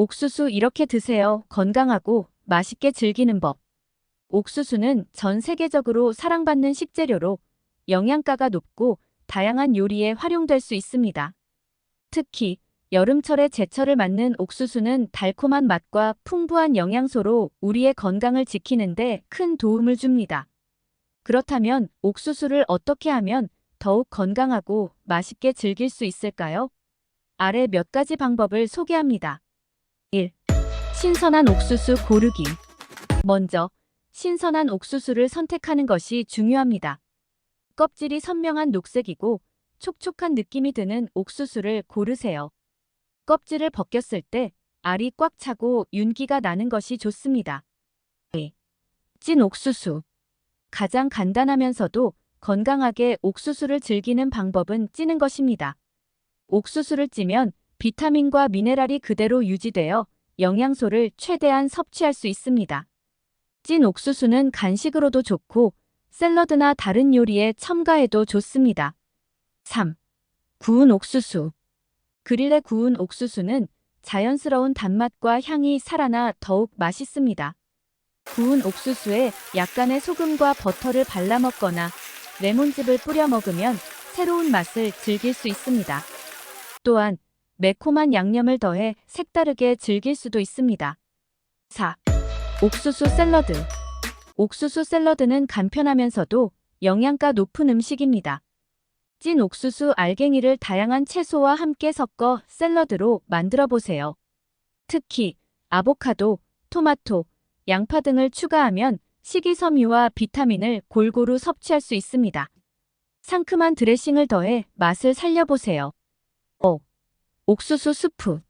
옥수수 이렇게 드세요. 건강하고 맛있게 즐기는 법. 옥수수는 전 세계적으로 사랑받는 식재료로 영양가가 높고 다양한 요리에 활용될 수 있습니다. 특히 여름철에 제철을 맞는 옥수수는 달콤한 맛과 풍부한 영양소로 우리의 건강을 지키는데 큰 도움을 줍니다. 그렇다면 옥수수를 어떻게 하면 더욱 건강하고 맛있게 즐길 수 있을까요? 아래 몇 가지 방법을 소개합니다. 1. 신선한 옥수수 고르기. 먼저, 신선한 옥수수를 선택하는 것이 중요합니다. 껍질이 선명한 녹색이고 촉촉한 느낌이 드는 옥수수를 고르세요. 껍질을 벗겼을 때 알이 꽉 차고 윤기가 나는 것이 좋습니다. 2. 찐 옥수수. 가장 간단하면서도 건강하게 옥수수를 즐기는 방법은 찌는 것입니다. 옥수수를 찌면 비타민과 미네랄이 그대로 유지되어 영양소를 최대한 섭취할 수 있습니다. 찐 옥수수는 간식으로도 좋고 샐러드나 다른 요리에 첨가해도 좋습니다. 3. 구운 옥수수. 그릴에 구운 옥수수는 자연스러운 단맛과 향이 살아나 더욱 맛있습니다. 구운 옥수수에 약간의 소금과 버터를 발라 먹거나 레몬즙을 뿌려 먹으면 새로운 맛을 즐길 수 있습니다. 또한 매콤한 양념을 더해 색다르게 즐길 수도 있습니다. 4. 옥수수 샐러드. 옥수수 샐러드는 간편하면서도 영양가 높은 음식입니다. 찐 옥수수 알갱이를 다양한 채소와 함께 섞어 샐러드로 만들어 보세요. 특히 아보카도, 토마토, 양파 등을 추가하면 식이섬유와 비타민을 골고루 섭취할 수 있습니다. 상큼한 드레싱을 더해 맛을 살려보세요. 5. 옥수수 수프.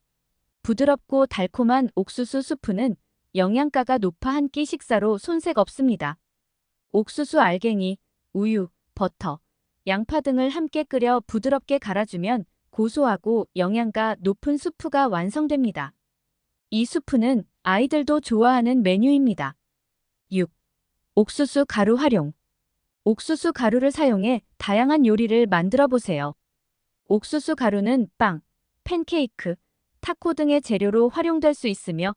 부드럽고 달콤한 옥수수 수프는 영양가가 높아 한 끼 식사로 손색 없습니다. 옥수수 알갱이, 우유, 버터, 양파 등을 함께 끓여 부드럽게 갈아주면 고소하고 영양가 높은 수프가 완성됩니다. 이 수프는 아이들도 좋아하는 메뉴입니다. 6. 옥수수 가루 활용. 옥수수 가루를 사용해 다양한 요리를 만들어 보세요. 옥수수 가루는 빵, 팬케이크, 타코 등의 재료로 활용될 수 있으며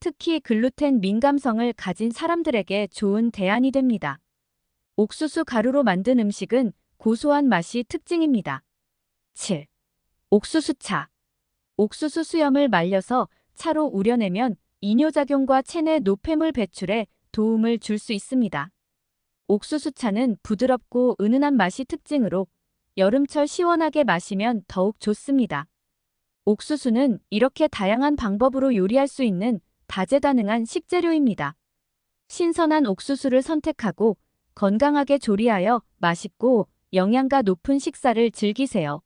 특히 글루텐 민감성을 가진 사람들에게 좋은 대안이 됩니다. 옥수수 가루로 만든 음식은 고소한 맛이 특징입니다. 7. 옥수수차. 옥수수 수염을 말려서 차로 우려내면 이뇨작용과 체내 노폐물 배출에 도움을 줄 수 있습니다. 옥수수차는 부드럽고 은은한 맛이 특징으로 여름철 시원하게 마시면 더욱 좋습니다. 옥수수는 이렇게 다양한 방법으로 요리할 수 있는 다재다능한 식재료입니다. 신선한 옥수수를 선택하고 건강하게 조리하여 맛있고 영양가 높은 식사를 즐기세요.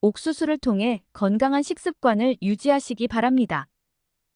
옥수수를 통해 건강한 식습관을 유지하시기 바랍니다.